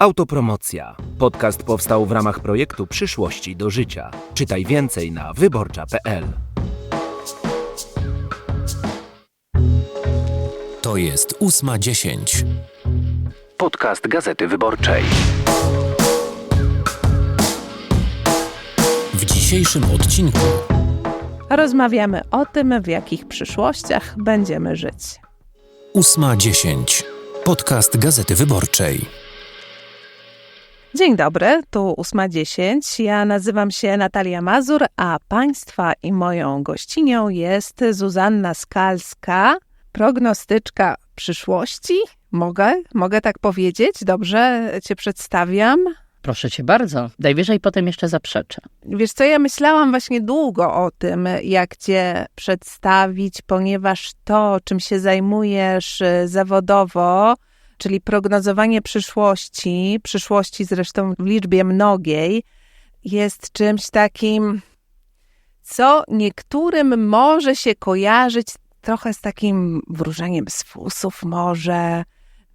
Autopromocja. Podcast powstał w ramach projektu Przyszłości do życia. Czytaj więcej na wyborcza.pl. To jest ósma dziesięć. Podcast Gazety Wyborczej. W dzisiejszym odcinku rozmawiamy o tym, w jakich przyszłościach będziemy żyć. Ósma dziesięć. Podcast Gazety Wyborczej. Dzień dobry, tu 8.10. Ja nazywam się Natalia Mazur, a Państwa i moją gościnią jest Zuzanna Skalska, prognostyczka przyszłości. Mogę? Mogę tak powiedzieć? Dobrze Cię przedstawiam? Proszę cię bardzo. Najwyżej potem jeszcze zaprzeczę. Wiesz co, ja myślałam właśnie długo o tym, jak cię przedstawić, ponieważ to, czym się zajmujesz zawodowo, czyli prognozowanie przyszłości, przyszłości zresztą w liczbie mnogiej, jest czymś takim, co niektórym może się kojarzyć trochę z takim wróżeniem z fusów, może.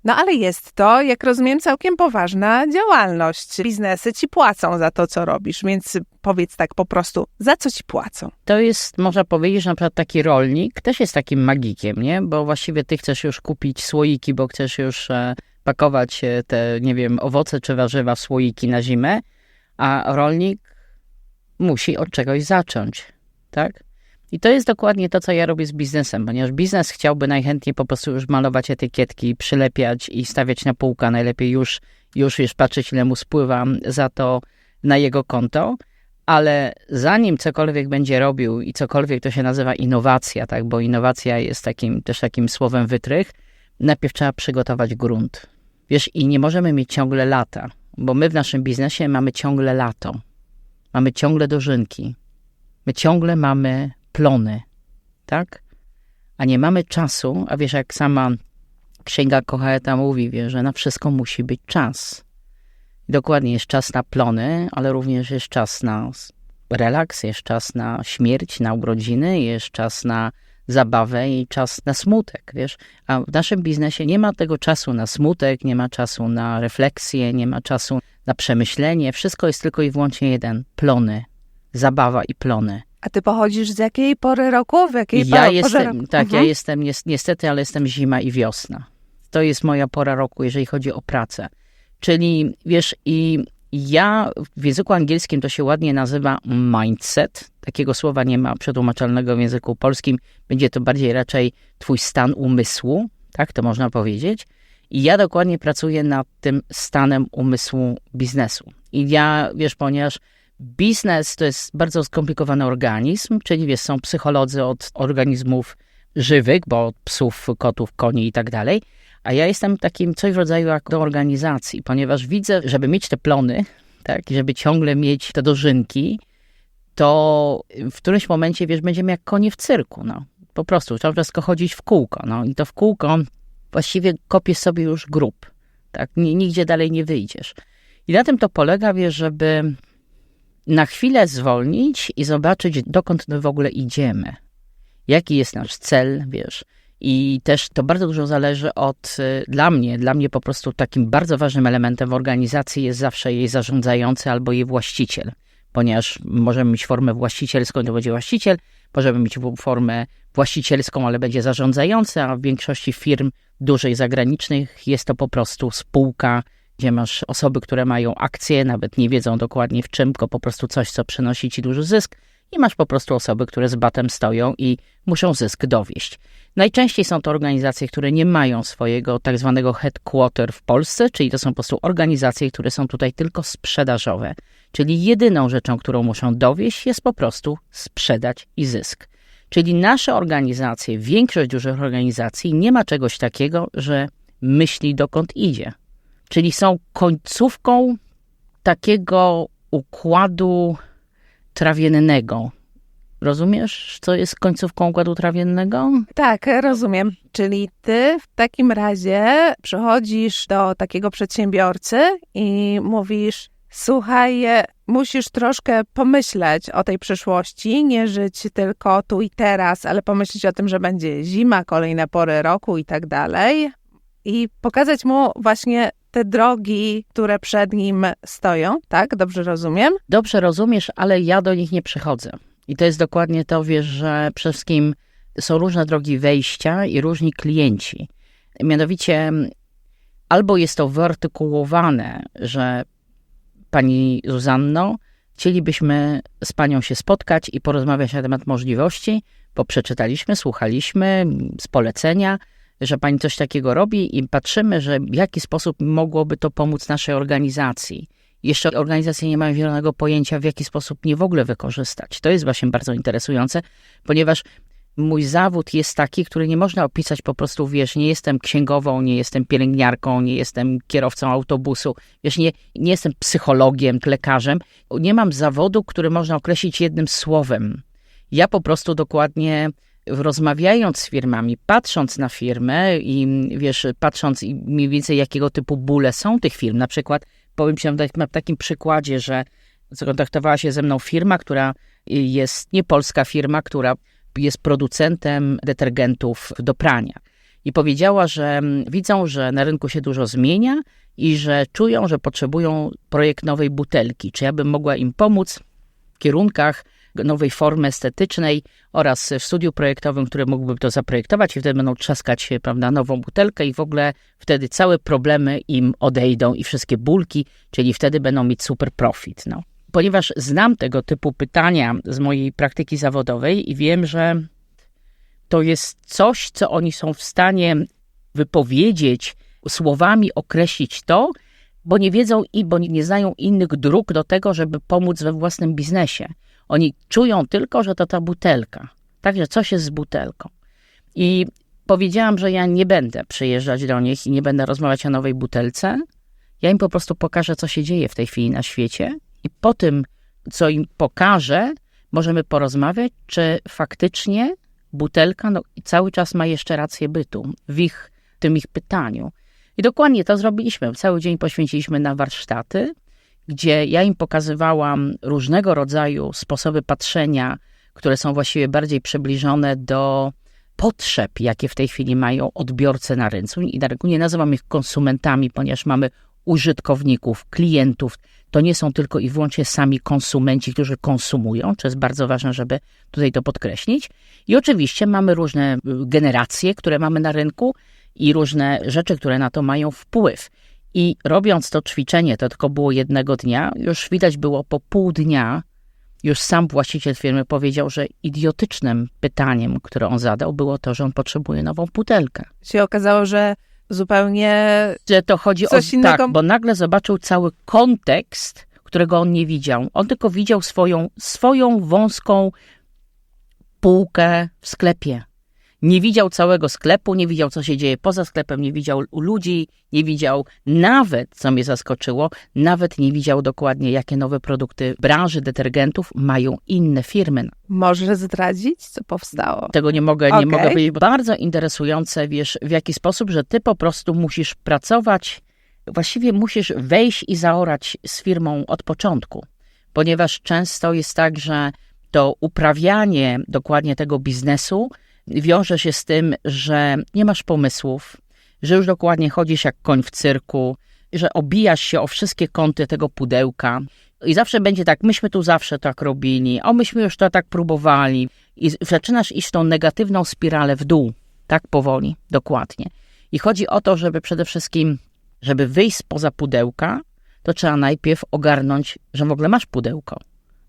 No ale jest to, jak rozumiem, całkiem poważna działalność. Biznesy ci płacą za to, co robisz, więc powiedz tak po prostu, za co ci płacą? To jest, można powiedzieć, że na przykład taki rolnik też jest takim magikiem, nie? Bo właściwie ty chcesz już kupić słoiki, bo chcesz już e, pakować e, te, nie wiem, owoce czy warzywa w słoiki na zimę, a rolnik musi od czegoś zacząć, tak? I to jest dokładnie to, co ja robię z biznesem, ponieważ biznes chciałby najchętniej po prostu już malować etykietki, przylepiać i stawiać na półkę, najlepiej już, już, już patrzeć, ile mu spływa za to na jego konto, ale zanim cokolwiek będzie robił i cokolwiek to się nazywa innowacja, tak, bo innowacja jest takim, też takim słowem wytrych, najpierw trzeba przygotować grunt. Wiesz, i nie możemy mieć ciągle lata, bo my w naszym biznesie mamy ciągle lato, mamy ciągle dożynki, my ciągle mamy plony, tak? A nie mamy czasu, a wiesz, jak sama księga Kochaeta mówi, wie, że na wszystko musi być czas. dokładnie jest czas na plony, ale również jest czas na relaks, jest czas na śmierć, na urodziny, jest czas na zabawę i czas na smutek, wiesz? A w naszym biznesie nie ma tego czasu na smutek, nie ma czasu na refleksję, nie ma czasu na przemyślenie. Wszystko jest tylko i wyłącznie jeden. Plony. Zabawa i plony. A ty pochodzisz z jakiej pory roku? W jakiej ja jestem, roku? Tak, mhm. ja jestem niestety, ale jestem zima i wiosna. To jest moja pora roku, jeżeli chodzi o pracę. Czyli wiesz, i ja w języku angielskim to się ładnie nazywa mindset. Takiego słowa nie ma przetłumaczalnego w języku polskim. Będzie to bardziej raczej twój stan umysłu, tak to można powiedzieć. I ja dokładnie pracuję nad tym stanem umysłu biznesu. I ja, wiesz, ponieważ Biznes to jest bardzo skomplikowany organizm, czyli wiesz, są psycholodzy od organizmów żywych, bo od psów, kotów, koni i tak dalej. A ja jestem takim coś w rodzaju jak do organizacji, ponieważ widzę, żeby mieć te plony, tak, żeby ciągle mieć te dożynki, to w którymś momencie, wiesz, będziemy jak konie w cyrku, no. Po prostu, trzeba wszystko chodzić w kółko, no. I to w kółko właściwie kopiesz sobie już grób, tak. Nigdzie dalej nie wyjdziesz. I na tym to polega, wiesz, żeby na chwilę zwolnić i zobaczyć, dokąd my w ogóle idziemy. Jaki jest nasz cel, wiesz. I też to bardzo dużo zależy od, y, dla mnie, dla mnie po prostu takim bardzo ważnym elementem w organizacji jest zawsze jej zarządzający albo jej właściciel. Ponieważ możemy mieć formę właścicielską, to będzie właściciel, możemy mieć formę właścicielską, ale będzie zarządzający, a w większości firm dużych zagranicznych jest to po prostu spółka gdzie masz osoby, które mają akcje, nawet nie wiedzą dokładnie w czym, tylko po prostu coś, co przynosi ci duży zysk, i masz po prostu osoby, które z batem stoją i muszą zysk dowieść. Najczęściej są to organizacje, które nie mają swojego tak zwanego headquarter w Polsce, czyli to są po prostu organizacje, które są tutaj tylko sprzedażowe. Czyli jedyną rzeczą, którą muszą dowieść, jest po prostu sprzedać i zysk. Czyli nasze organizacje, większość dużych organizacji nie ma czegoś takiego, że myśli dokąd idzie czyli są końcówką takiego układu trawiennego. Rozumiesz, co jest końcówką układu trawiennego? Tak, rozumiem. Czyli ty w takim razie przychodzisz do takiego przedsiębiorcy i mówisz: Słuchaj, musisz troszkę pomyśleć o tej przyszłości, nie żyć tylko tu i teraz, ale pomyśleć o tym, że będzie zima, kolejne pory roku i tak dalej. I pokazać mu właśnie te drogi, które przed nim stoją, tak? Dobrze rozumiem? Dobrze rozumiesz, ale ja do nich nie przychodzę. I to jest dokładnie to, wiesz, że przede wszystkim są różne drogi wejścia i różni klienci. Mianowicie albo jest to wyartykułowane, że pani Zuzanno, chcielibyśmy z panią się spotkać i porozmawiać na temat możliwości, bo przeczytaliśmy, słuchaliśmy z polecenia, że pani coś takiego robi i patrzymy, że w jaki sposób mogłoby to pomóc naszej organizacji. Jeszcze organizacje nie mają zielonego pojęcia, w jaki sposób nie w ogóle wykorzystać. To jest właśnie bardzo interesujące, ponieważ mój zawód jest taki, który nie można opisać po prostu, wiesz, nie jestem księgową, nie jestem pielęgniarką, nie jestem kierowcą autobusu, wiesz, nie, nie jestem psychologiem, lekarzem. Nie mam zawodu, który można określić jednym słowem. Ja po prostu dokładnie rozmawiając z firmami, patrząc na firmę i wiesz, patrząc mniej więcej jakiego typu bóle są tych firm, na przykład powiem ci na takim przykładzie, że skontaktowała się ze mną firma, która jest nie polska firma, która jest producentem detergentów do prania. I powiedziała, że widzą, że na rynku się dużo zmienia i że czują, że potrzebują projekt nowej butelki. Czy ja bym mogła im pomóc w kierunkach nowej formy estetycznej oraz w studiu projektowym, które mógłby to zaprojektować i wtedy będą trzaskać prawda, nową butelkę i w ogóle wtedy całe problemy im odejdą i wszystkie bólki, czyli wtedy będą mieć super profit. No. Ponieważ znam tego typu pytania z mojej praktyki zawodowej i wiem, że to jest coś, co oni są w stanie wypowiedzieć, słowami określić to, bo nie wiedzą i bo nie znają innych dróg do tego, żeby pomóc we własnym biznesie. Oni czują tylko, że to ta butelka. Także coś jest z butelką. I powiedziałam, że ja nie będę przyjeżdżać do nich i nie będę rozmawiać o nowej butelce. Ja im po prostu pokażę, co się dzieje w tej chwili na świecie. I po tym, co im pokażę, możemy porozmawiać, czy faktycznie butelka no, cały czas ma jeszcze rację bytu w ich, tym ich pytaniu. I dokładnie to zrobiliśmy. Cały dzień poświęciliśmy na warsztaty gdzie ja im pokazywałam różnego rodzaju sposoby patrzenia, które są właściwie bardziej przybliżone do potrzeb, jakie w tej chwili mają odbiorcy na rynku. I na rynku nie nazywam ich konsumentami, ponieważ mamy użytkowników, klientów. To nie są tylko i wyłącznie sami konsumenci, którzy konsumują, co jest bardzo ważne, żeby tutaj to podkreślić. I oczywiście mamy różne y, generacje, które mamy na rynku i różne rzeczy, które na to mają wpływ. I robiąc to ćwiczenie, to tylko było jednego dnia, już widać było po pół dnia, już sam właściciel firmy powiedział, że idiotycznym pytaniem, które on zadał, było to, że on potrzebuje nową butelkę. Się okazało, że zupełnie. Że to chodzi o. Innego... Tak, bo nagle zobaczył cały kontekst, którego on nie widział. On tylko widział swoją, swoją wąską półkę w sklepie. Nie widział całego sklepu, nie widział, co się dzieje poza sklepem, nie widział ludzi, nie widział nawet, co mnie zaskoczyło, nawet nie widział dokładnie, jakie nowe produkty branży detergentów mają inne firmy. Możesz zdradzić, co powstało? Tego nie mogę, nie okay. mogę powiedzieć. Bardzo interesujące, wiesz, w jaki sposób, że ty po prostu musisz pracować, właściwie musisz wejść i zaorać z firmą od początku, ponieważ często jest tak, że to uprawianie dokładnie tego biznesu wiąże się z tym, że nie masz pomysłów, że już dokładnie chodzisz jak koń w cyrku, że obijasz się o wszystkie kąty tego pudełka. I zawsze będzie tak, myśmy tu zawsze tak robili, o myśmy już to tak próbowali. I zaczynasz iść tą negatywną spiralę w dół, tak powoli, dokładnie. I chodzi o to, żeby przede wszystkim, żeby wyjść spoza pudełka, to trzeba najpierw ogarnąć, że w ogóle masz pudełko.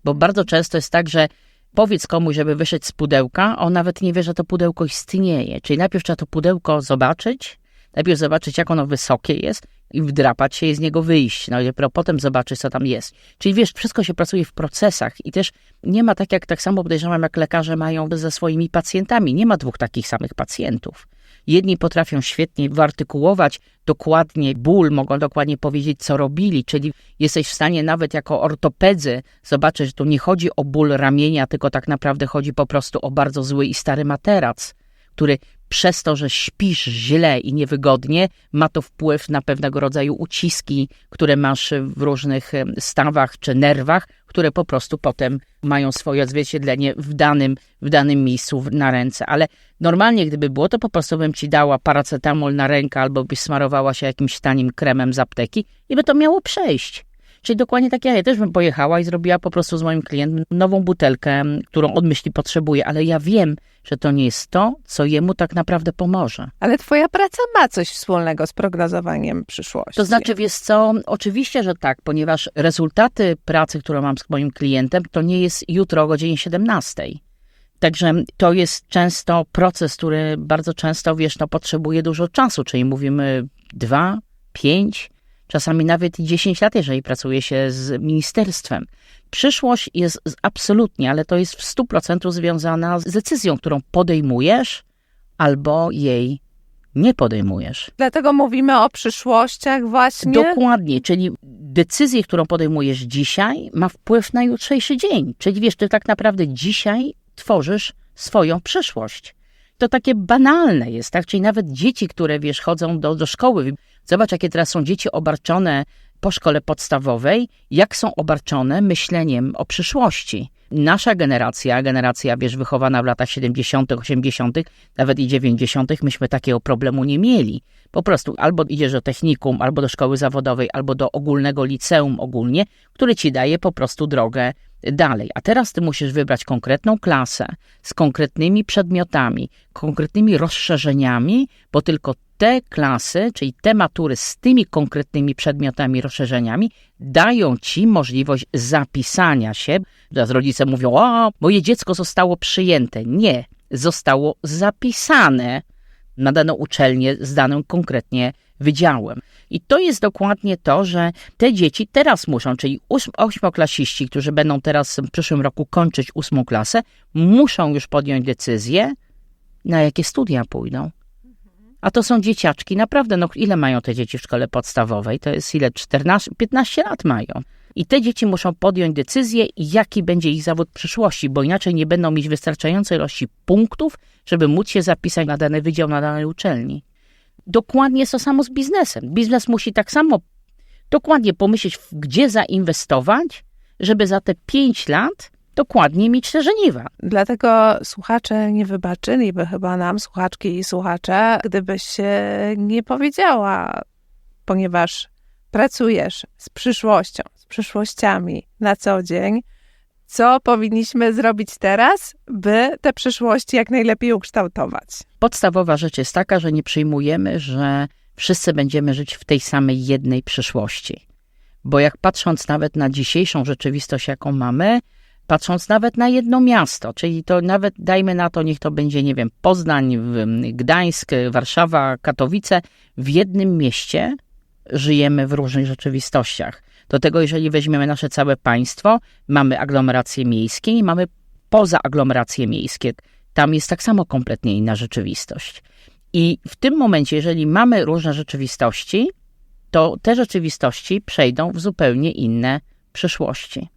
Bo bardzo często jest tak, że powiedz komuś, żeby wyszedł z pudełka, on nawet nie wie, że to pudełko istnieje. Czyli najpierw trzeba to pudełko zobaczyć, najpierw zobaczyć, jak ono wysokie jest i wdrapać się i z niego wyjść. No i dopiero potem zobaczyć, co tam jest. Czyli wiesz, wszystko się pracuje w procesach i też nie ma tak jak, tak samo podejrzewam, jak lekarze mają ze swoimi pacjentami. Nie ma dwóch takich samych pacjentów. Jedni potrafią świetnie wyartykułować dokładnie ból, mogą dokładnie powiedzieć, co robili, czyli jesteś w stanie nawet jako ortopedzy zobaczyć, że tu nie chodzi o ból ramienia, tylko tak naprawdę chodzi po prostu o bardzo zły i stary materac, który przez to, że śpisz źle i niewygodnie, ma to wpływ na pewnego rodzaju uciski, które masz w różnych stawach czy nerwach, które po prostu potem mają swoje odzwierciedlenie w danym, w danym miejscu na ręce. Ale normalnie, gdyby było, to po prostu bym ci dała paracetamol na rękę albo byś smarowała się jakimś tanim kremem z apteki i by to miało przejść. Czyli dokładnie tak ja też bym pojechała i zrobiła po prostu z moim klientem nową butelkę, którą on myśli potrzebuje, ale ja wiem, że to nie jest to, co jemu tak naprawdę pomoże. Ale twoja praca ma coś wspólnego z prognozowaniem przyszłości. To znaczy, wiesz co, oczywiście, że tak, ponieważ rezultaty pracy, którą mam z moim klientem, to nie jest jutro o godzinie 17. Także to jest często proces, który bardzo często, wiesz, no, potrzebuje dużo czasu, czyli mówimy dwa, pięć, czasami nawet i 10 lat, jeżeli pracuje się z ministerstwem. Przyszłość jest absolutnie, ale to jest w 100% związana z decyzją, którą podejmujesz albo jej nie podejmujesz. Dlatego mówimy o przyszłościach właśnie. Dokładnie, czyli decyzję, którą podejmujesz dzisiaj, ma wpływ na jutrzejszy dzień. Czyli wiesz, ty tak naprawdę dzisiaj tworzysz swoją przyszłość. To takie banalne jest, tak? Czyli nawet dzieci, które wiesz, chodzą do, do szkoły. Zobacz, jakie teraz są dzieci obarczone po szkole podstawowej, jak są obarczone myśleniem o przyszłości. Nasza generacja, generacja, wiesz, wychowana w latach 70., 80., nawet i 90., myśmy takiego problemu nie mieli. Po prostu albo idziesz do technikum, albo do szkoły zawodowej, albo do ogólnego liceum ogólnie, które ci daje po prostu drogę dalej. A teraz ty musisz wybrać konkretną klasę z konkretnymi przedmiotami, konkretnymi rozszerzeniami, bo tylko te klasy, czyli te matury z tymi konkretnymi przedmiotami, rozszerzeniami, dają ci możliwość zapisania się. Teraz rodzice mówią, o, moje dziecko zostało przyjęte. Nie, zostało zapisane na daną uczelnię z danym konkretnie wydziałem. I to jest dokładnie to, że te dzieci teraz muszą, czyli ośmioklasiści, którzy będą teraz w przyszłym roku kończyć ósmą klasę, muszą już podjąć decyzję, na jakie studia pójdą. A to są dzieciaczki, naprawdę, no ile mają te dzieci w szkole podstawowej? To jest ile? 14, 15 lat mają. I te dzieci muszą podjąć decyzję, jaki będzie ich zawód przyszłości, bo inaczej nie będą mieć wystarczającej ilości punktów, żeby móc się zapisać na dany wydział, na danej uczelni. Dokładnie to samo z biznesem. Biznes musi tak samo dokładnie pomyśleć, gdzie zainwestować, żeby za te 5 lat dokładnie mieć te żeniwa. Dlatego słuchacze nie wybaczyliby chyba nam, słuchaczki i słuchacze, gdybyś się nie powiedziała, ponieważ pracujesz z przyszłością, z przyszłościami na co dzień, co powinniśmy zrobić teraz, by te przyszłości jak najlepiej ukształtować. Podstawowa rzecz jest taka, że nie przyjmujemy, że wszyscy będziemy żyć w tej samej jednej przyszłości. Bo jak patrząc nawet na dzisiejszą rzeczywistość, jaką mamy, patrząc nawet na jedno miasto, czyli to nawet dajmy na to, niech to będzie, nie wiem, Poznań, Gdańsk, Warszawa, Katowice, w jednym mieście żyjemy w różnych rzeczywistościach. Do tego, jeżeli weźmiemy nasze całe państwo, mamy aglomeracje miejskie i mamy poza aglomeracje miejskie. Tam jest tak samo kompletnie inna rzeczywistość. I w tym momencie, jeżeli mamy różne rzeczywistości, to te rzeczywistości przejdą w zupełnie inne przyszłości.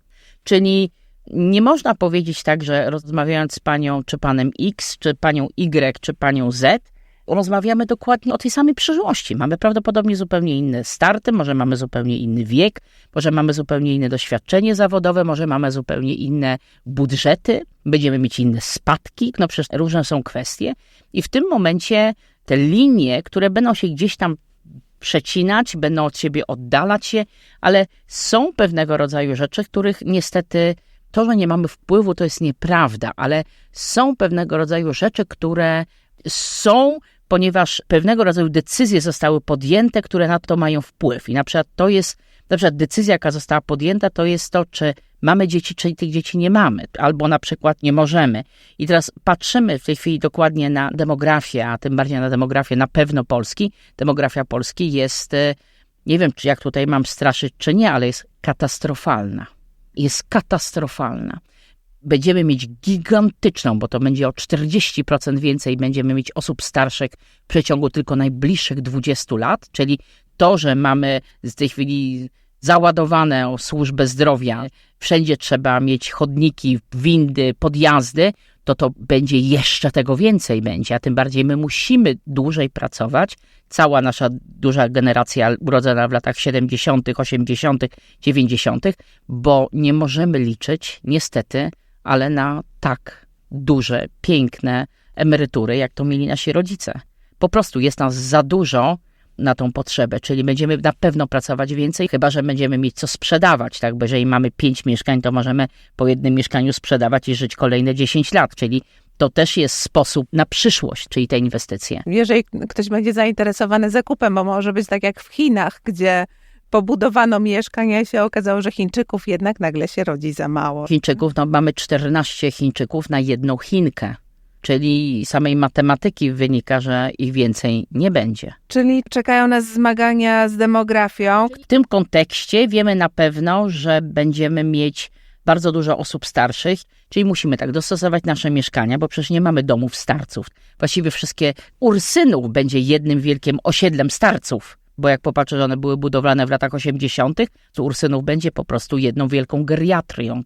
Czyli nie można powiedzieć tak, że rozmawiając z panią czy panem X, czy panią Y, czy panią Z, rozmawiamy dokładnie o tej samej przyszłości. Mamy prawdopodobnie zupełnie inne starty, może mamy zupełnie inny wiek, może mamy zupełnie inne doświadczenie zawodowe, może mamy zupełnie inne budżety, będziemy mieć inne spadki, no przecież różne są kwestie. I w tym momencie te linie, które będą się gdzieś tam przecinać, będą od siebie oddalać się, ale są pewnego rodzaju rzeczy, których niestety to, że nie mamy wpływu, to jest nieprawda, ale są pewnego rodzaju rzeczy, które są, ponieważ pewnego rodzaju decyzje zostały podjęte, które na to mają wpływ. I na przykład to jest, na przykład decyzja, jaka została podjęta, to jest to, czy mamy dzieci, czy tych dzieci nie mamy, albo na przykład nie możemy. I teraz patrzymy w tej chwili dokładnie na demografię, a tym bardziej na demografię na pewno Polski. Demografia Polski jest, e, nie wiem, czy jak tutaj mam straszyć, czy nie, ale jest katastrofalna. Jest katastrofalna będziemy mieć gigantyczną, bo to będzie o 40% więcej, będziemy mieć osób starszych w przeciągu tylko najbliższych 20 lat, czyli to, że mamy w tej chwili załadowane służbę zdrowia, wszędzie trzeba mieć chodniki, windy, podjazdy, to to będzie jeszcze tego więcej będzie, a tym bardziej my musimy dłużej pracować. Cała nasza duża generacja urodzona w latach 70., 80., 90., bo nie możemy liczyć, niestety, ale na tak duże, piękne emerytury, jak to mieli nasi rodzice. Po prostu jest nas za dużo na tą potrzebę, czyli będziemy na pewno pracować więcej, chyba że będziemy mieć co sprzedawać, tak? Bo jeżeli mamy pięć mieszkań, to możemy po jednym mieszkaniu sprzedawać i żyć kolejne 10 lat, czyli to też jest sposób na przyszłość, czyli te inwestycje. Jeżeli ktoś będzie zainteresowany zakupem, bo może być tak jak w Chinach, gdzie pobudowano mieszkania i się okazało, że Chińczyków jednak nagle się rodzi za mało. Chińczyków, no mamy 14 Chińczyków na jedną Chinkę, czyli samej matematyki wynika, że ich więcej nie będzie. Czyli czekają nas zmagania z demografią. W tym kontekście wiemy na pewno, że będziemy mieć bardzo dużo osób starszych, czyli musimy tak dostosować nasze mieszkania, bo przecież nie mamy domów starców. Właściwie wszystkie Ursynów będzie jednym wielkim osiedlem starców, bo jak popatrzę, że one były budowlane w latach 80., to Ursynów będzie po prostu jedną wielką geriatrią.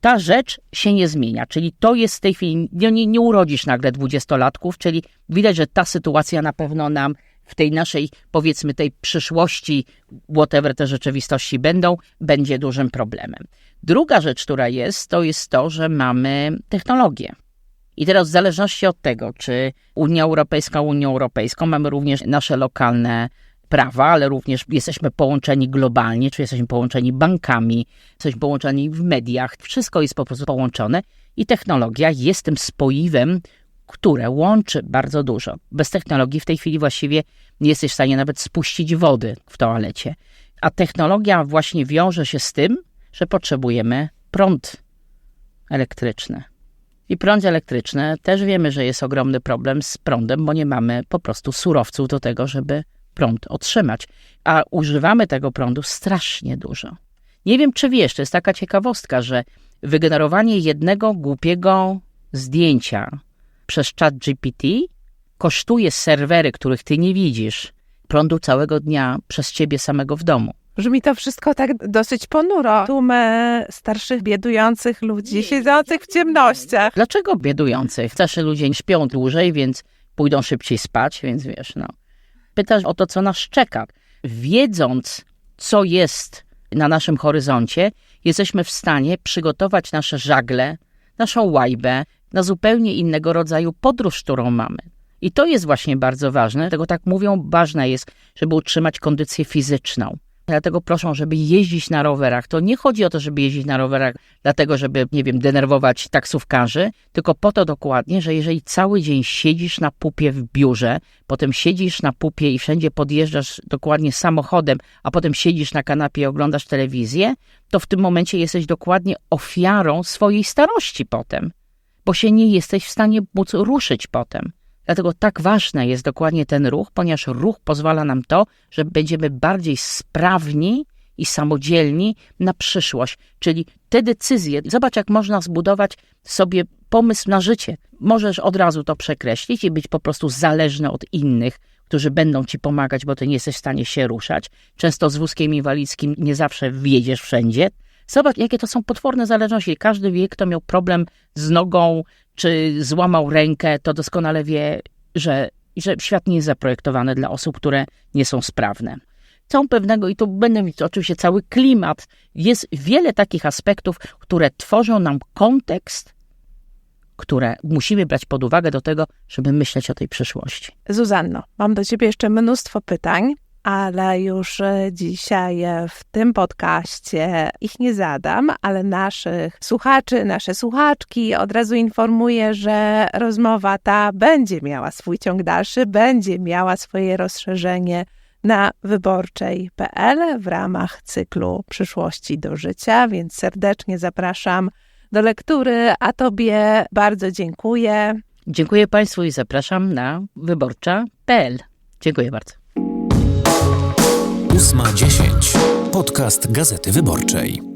Ta rzecz się nie zmienia, czyli to jest w tej chwili, nie, nie, nie urodzisz nagle dwudziestolatków, czyli widać, że ta sytuacja na pewno nam w tej naszej, powiedzmy, tej przyszłości, whatever te rzeczywistości będą, będzie dużym problemem. Druga rzecz, która jest, to jest to, że mamy technologię. I teraz w zależności od tego, czy Unia Europejska, Unią Europejską, mamy również nasze lokalne prawa, ale również jesteśmy połączeni globalnie, czy jesteśmy połączeni bankami, jesteśmy połączeni w mediach. Wszystko jest po prostu połączone i technologia jest tym spoiwem, które łączy bardzo dużo. Bez technologii w tej chwili właściwie nie jesteś w stanie nawet spuścić wody w toalecie. A technologia właśnie wiąże się z tym, że potrzebujemy prąd elektryczny. I prąd elektryczny też wiemy, że jest ogromny problem z prądem, bo nie mamy po prostu surowców do tego, żeby prąd otrzymać. A używamy tego prądu strasznie dużo. Nie wiem, czy wiesz, to jest taka ciekawostka, że wygenerowanie jednego głupiego zdjęcia przez chat GPT kosztuje serwery, których ty nie widzisz, prądu całego dnia przez ciebie samego w domu. Brzmi to wszystko tak dosyć ponuro. Tłumy starszych, biedujących ludzi, siedzących w ciemnościach. Dlaczego biedujących? Starszy ludzie śpią dłużej, więc pójdą szybciej spać, więc wiesz, no. Pytasz o to, co nas czeka. Wiedząc, co jest na naszym horyzoncie, jesteśmy w stanie przygotować nasze żagle, naszą łajbę na zupełnie innego rodzaju podróż, którą mamy. I to jest właśnie bardzo ważne. Dlatego tak mówią, ważne jest, żeby utrzymać kondycję fizyczną. Dlatego proszą, żeby jeździć na rowerach. To nie chodzi o to, żeby jeździć na rowerach, dlatego, żeby, nie wiem, denerwować taksówkarzy, tylko po to dokładnie, że jeżeli cały dzień siedzisz na pupie w biurze, potem siedzisz na pupie i wszędzie podjeżdżasz dokładnie samochodem, a potem siedzisz na kanapie i oglądasz telewizję, to w tym momencie jesteś dokładnie ofiarą swojej starości potem, bo się nie jesteś w stanie móc ruszyć potem. Dlatego tak ważny jest dokładnie ten ruch, ponieważ ruch pozwala nam to, że będziemy bardziej sprawni i samodzielni na przyszłość. Czyli te decyzje, zobacz, jak można zbudować sobie pomysł na życie. Możesz od razu to przekreślić i być po prostu zależny od innych, którzy będą ci pomagać, bo ty nie jesteś w stanie się ruszać. Często z wózkiem inwalidzkim nie zawsze wjedziesz wszędzie. Zobacz, jakie to są potworne zależności. Każdy wie, kto miał problem z nogą, czy złamał rękę, to doskonale wie, że, że świat nie jest zaprojektowany dla osób, które nie są sprawne. Są pewnego, i tu będę mieć oczywiście cały klimat, jest wiele takich aspektów, które tworzą nam kontekst, które musimy brać pod uwagę do tego, żeby myśleć o tej przyszłości. Zuzanno, mam do ciebie jeszcze mnóstwo pytań, ale już e, dzisiaj e, w tym podcaście ich nie zadam, ale naszych słuchaczy, nasze słuchaczki od razu informuję, że rozmowa ta będzie miała swój ciąg dalszy, będzie miała swoje rozszerzenie na wyborczej.pl w ramach cyklu Przyszłości do życia, więc serdecznie zapraszam do lektury, a Tobie bardzo dziękuję. Dziękuję Państwu i zapraszam na wyborcza.pl. Dziękuję bardzo. 8.10. Podcast Gazety Wyborczej.